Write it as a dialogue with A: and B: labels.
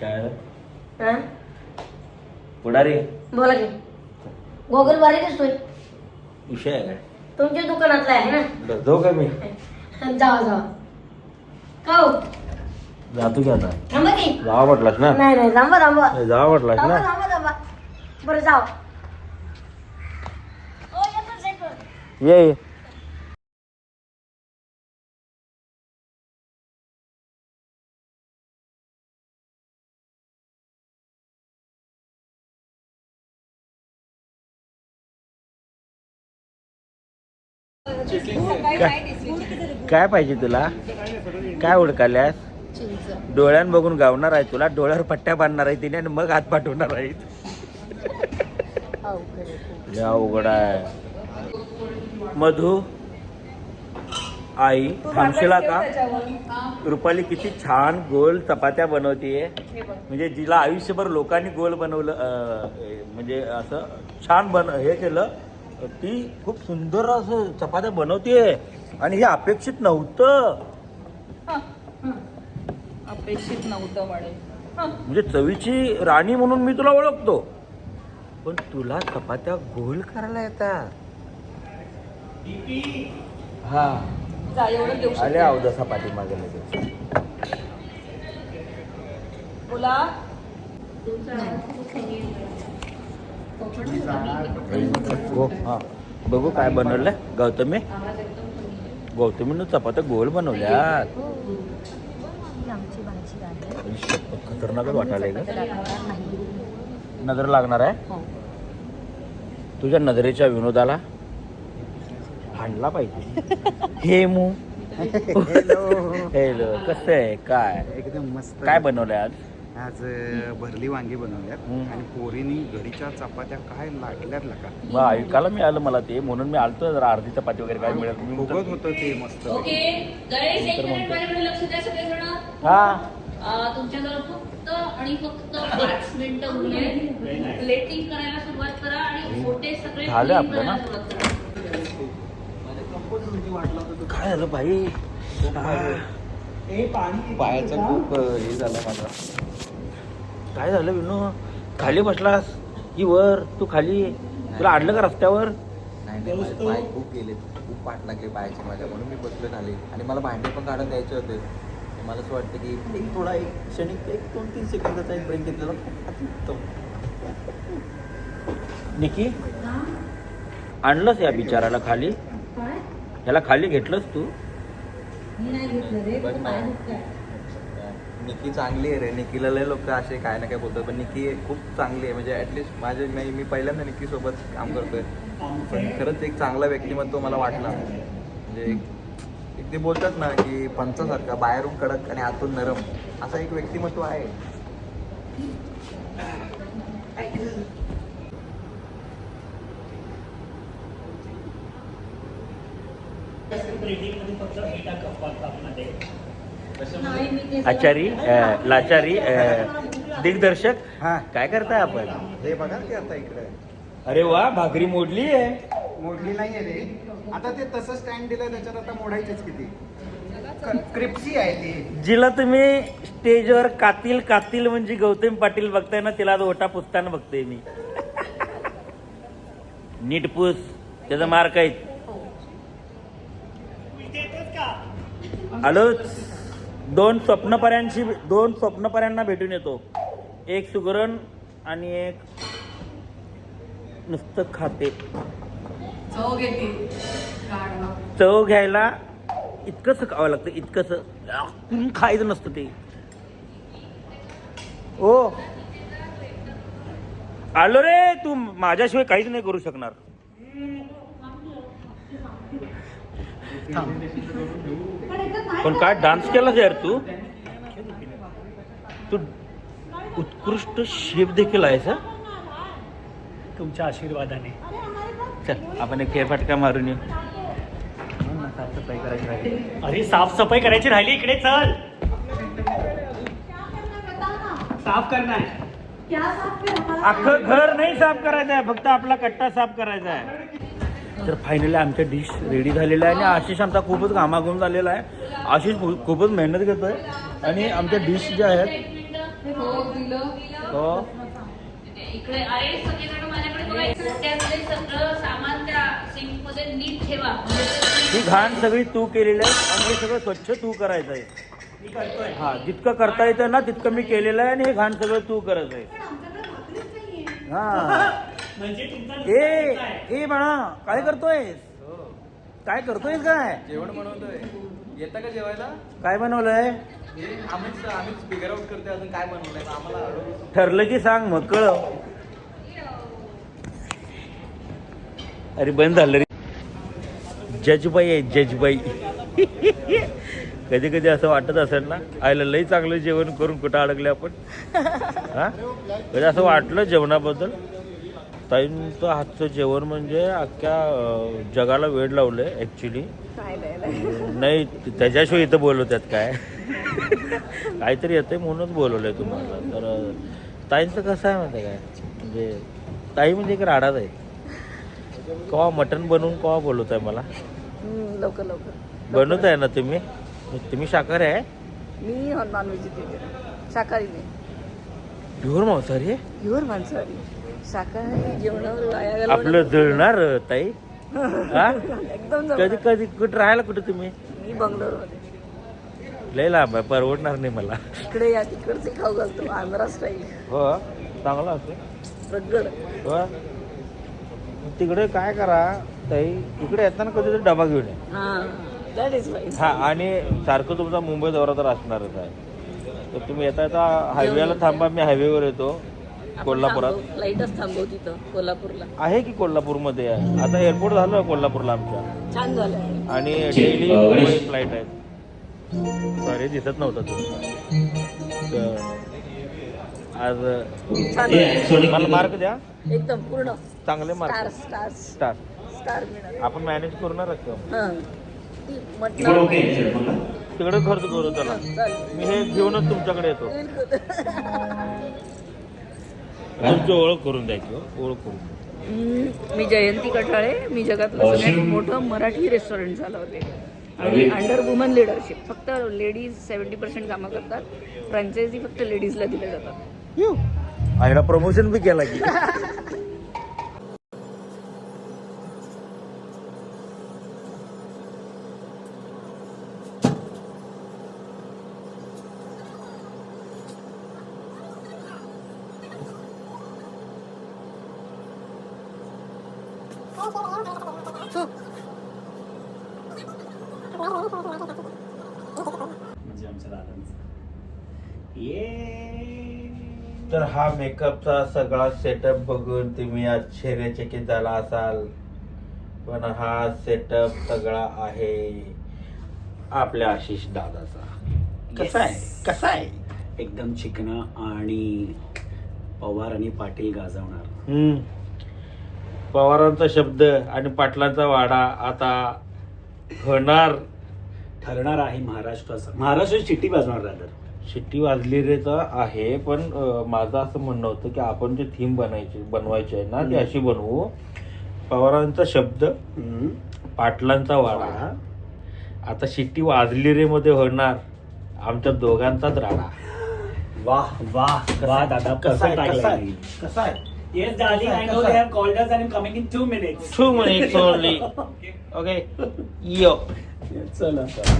A: काय
B: हा?
A: पुढारी?
B: बोला की. गोगल बारीक असतोय
A: विषय आहे काय?
B: तुमच्या दुकानातला आहे ना?
A: बरं, जाऊ का मी?
B: जावा जावा. का हो?
A: जातो की आता.
B: थांबा की.
A: जावा म्हटलास ना?
B: नाही नाही थांबा थांबा.
A: जावा म्हटलास
B: थांबा
A: ना?
B: थांबा थांबा बरं जाव. ओ येतो
A: ये ये. काय पाहिजे तुला? काय ओळखाल्यास डोळ्यान बघून गावणार आहे तुला डोळ्यावर पट्ट्या बांधणार आहे तिने आणि मग हात पाठवणार आहे. लय अवघड आहे. मधू आई थांबशिला का? रुपाली किती छान गोल चपात्या बनवतीये. म्हणजे जिला आयुष्यभर लोकांनी गोल बनवलं म्हणजे असं छान बन हे केलं. ती खूप सुंदर असं चपात्या बनवतीये. आणि हे अपेक्षित नव्हतं.
C: अपेक्षित नव्हतं म्हणे.
A: म्हणजे चवीची राणी म्हणून मी तुला ओळखतो. पण तुला चपात्या गोल करायला येतात. हा.
C: जा एवढं देऊ
A: आले अवधा चपाती मागे लगेच.
C: बोला.
A: हो हा. बघू काय बनवलंय. गौतमी. गौतमीनं चपात्या गोल बनवल्यात. खतरनाकच वाटायला ग नजर लागणार आहे? तुझ्या नजरेच्या विनोदाला हाणला पाहिजे. हे मू. हॅलो कसं आहे? काय?
D: एकदम मस्त.
A: काय बनवलंय आज?
D: आज भरली वांगी बनवल्यात. आणि पोरीनी घडीच्या चपात्या काय लाटल्यात का
A: मग ऐकायला मिळालं मला ते म्हणून मी आलतो जरा अर्धी चपाती वगैरे काय मिळत मी
D: बघत होतं ते मस्त.
A: हा.
E: अं, तुमच्याजवळ फक्त आणि फक्त पाच मिनिटं उरले प्लेटिंग करायला सुरुवात करा आणि फोटे सगळे
A: झालं आपलं ना? काय झालं भाई
D: पायाचं खूप हे झालं माझा.
A: काय झालं विनू? खाली बसलास? की वर तू खाली? तुला आणलं का रस्त्यावर?
F: नाही नाही माझे पाय खूप गेले. खूप पाठ लागले पायाचे माझ्या. म्हणून मी बसलो खाली. आणि मला भांडे पण काढून द्यायचे होते. मला असं वाटतं की एक थोडा एक क्षणिक एक दोन तीन सेकंदाचा एक ब्रेक घेतलेला.
A: निकी? आणलंस या बिचाराला खाली? ह्याला खाली घेतलंस तू?
F: बघ ना. निकी चांगली आहे रे. निकीला लय लोक असे काय ना काय बोलतात पण निकी खूप चांगली आहे. म्हणजे ऍटलिस्ट माझे मी मी पहिल्यांदा निकी सोबत काम करतोय. पण खरंच एक चांगला व्यक्तिमत्व मला वाटला. म्हणजे एक- एक ते बोलतात ना की पंचासारखा बाहेरून कडक आणि आतून नरम. असा एक व्यक्तिमत्व आहे.
A: आचारी अं, लाचारी अं, दिग्दर्शक?
D: हा.
A: काय करताय आपण?
D: हे बघा की आता इकडे.
A: अरे वा भाकरी मोडली आहे.
D: मोडली नाहीये रे. आता ते तसं स्टँड दिलंय त्याच्यात आता मोडायचेच किती? क्रिप्सी आहे ती.
A: जिला तुम्ही स्टेजवर कातील कातील म्हणजे गौतम पाटील बघताय ना तिला आज ओटा पुसताना बघतोय मी. नीट पूस त्याचा मार्क आहे आलो दोन स्वप्नपर्यांशी दोन स्वप्नपर्यांना भेटून येतो. एक सुगरण आणि एक नुसतं खाते. चव घ्यायला इतकंच खावं लागतं इतकंच कुणी खायचं नसतं ते. ओ. आलो रे तू माझ्याशिवाय काहीच नाही करू शकणार. पण काय डान्स केलास यार तू? तू उत्कृष्ट शेप देखील आहेस हं?
G: तुमच्या आशीर्वादाने.
A: चल आपण एक फेरफटका मारून येऊ. साफसफाई करायची राहिली.
G: अरे साफसफाई करायची राहिली इकडे चल. साफ करणार.
A: अख्खं घर नाही साफ करायचं आहे फक्त आपला कट्टा साफ करायचा आहे. तर फायनली आमच्या डिश रेडी झालेल्या आहे. आणि आशिष आमचा खूपच घामाघूम झालेला आहे. आशिष खूप- खूपच मेहनत घेतोय. आणि आमच्या डिश ज्या आहेत हो
E: इकडे आहे सगळीकडे माझ्याकडे बघायचं त्यातले सगळं सामान त्या सिंकमध्ये नीट ठेवा.
A: ही घाण सगळी तू केलेली आहे. आणि हे सगळं स्वच्छ तू करायचं आहे. हा जितकं करता येतं ना तितकं मी केलेलं आहे आणि हे घाण सगळं तू करत आहे. हा.
G: म्हणजे तुमचा
A: ए. ए बाळा काय करतोय काय करतोय काय?
F: जेवण बनवतोय. येतं का जेवायला?
A: काय बनवलंय?
F: हे आम्हीच आम्हीच फिगर आउट करतोय अजून काय बनवलंय तर आम्हाला अडवलं.
A: ठरलं की सांग मग कळव. अरे बंद झालं रे. जजबाई आहे जजबाई. कधी कधी असं वाटत असेल ना आईला लई चांगलं जेवण करून कुठं अडकले आपण. हा? कधी असं वाटलं जेवणाबद्दल? ताईंचं हातचं जेवण म्हणजे अख्ख्या अं, जगाला वेळ लावलंय ॲक्च्युली नाही त्याच्याशिवाय इथं बोलवतात काय? काहीतरी येतंय म्हणूनच बोलवलंय तुम्हाला. तर अं, ताईंचं कसं आहे माहिती काय? म्हणजे ताई म्हणजे एक राडाच आहे कवा मटण बनवून कवा बोलवत आहे मला
C: लवकर लवकर.
A: बनवत आहे ना तुम्ही? तुम्ही शाकाहारी आहे?
C: मी नॉन व्हेजिटेरियन शाकाहारी नाही.
A: प्युअर मांसाहारी आहे?
C: प्युअर माणसाहारी शाकाहारी जेवणावर वाया घालवणं-
A: आपलं जळणार ताई. हा?
C: एकदम
A: कधी. कधी कुठं राहायला कुठं तुम्ही?
C: मी बंगलोरमध्ये.
A: लय लांब आहे परवडणार नाही मला.
C: इकडे या तिकडचे खाऊ घालतो आंध्रा स्टाईल
A: हो चांगला
C: रगड.
A: हो. तिकडे काय करा ताई इकडे येताना कधीतरी डबा घेऊन या.
C: हा दॅट इज फाईन
A: हा आणि सारखं तुमचा मुंबई दौरा तर असणारच आहे. तर तुम्ही येता येता हायवेला थांबा मी हायवेवर येतो. कोल्हापुरात?
C: फ्लाईटच थांबव तिथं कोल्हापूरला.
A: आहे की कोल्हापूरमध्ये? आहे आता एअरपोर्ट झालं कोल्हापूरला आमच्या?
C: छान झालं
A: आणि डेली मुंबई फ्लाईट आहेत. सॉरी दिसत नव्हता तू आज. मला मार्क द्या.
C: एकदम पूर्ण.
A: चांगले मार्क
C: स्टार
A: स्टार
C: स्टार
A: आपण मॅनेज करू ना तिकडे खर्च करू त्याला मी हे घेऊनच तुमच्याकडे येतो. तुमची ओळख करून द्यायची हो, ओळख करून
C: मी जयंती कठाळे मी जगातलं सगळ्यात मोठं मराठी रेस्टॉरंट झालं होते. आणि अंडर वुमन लिडरशिप फक्त लेडीज सेवन्टी पर्सेंट कामं करतात. फ्रँचायझी फक्त लेडीजला दिल्या जातात.
A: आईला प्रमोशन बी केला की. तर हा मेकअपचा सगळा सेटअप बघून तुम्ही आश्चर्यचकित झाला असाल. पण हा सेटअप सगळा आहे आपल्या आशिष दादाचा. कसा आहे? कसा आहे?
G: एकदम चिकना आणि पवार आणि पाटील गाजवणार.
A: पवारांचा शब्द आणि पाटलांचा वाडा आता होणार
G: ठरणार आहे महाराष्ट्राचा. महाराष्ट्र चिट्टी वाजवणार दादर
A: शिट्टी वाजली रे तर आहे पण अं, माझं असं म्हणणं होतं की आपण जे थीम बनायची बनवायची आहे ना ती अशी बनवू. पवारांचा शब्द पाटलांचा वाडा. आता शिट्टी वाजली रे मध्ये होणार. आमच्या दोघांचाच राडा.
G: वाह वाह वाह दादा
A: कसा कसा. आहे कसा आहे?
G: Yes, darling, I know they have called us and I'm coming in two minutes.
A: Two minutes only. Okay. Yo.
G: चला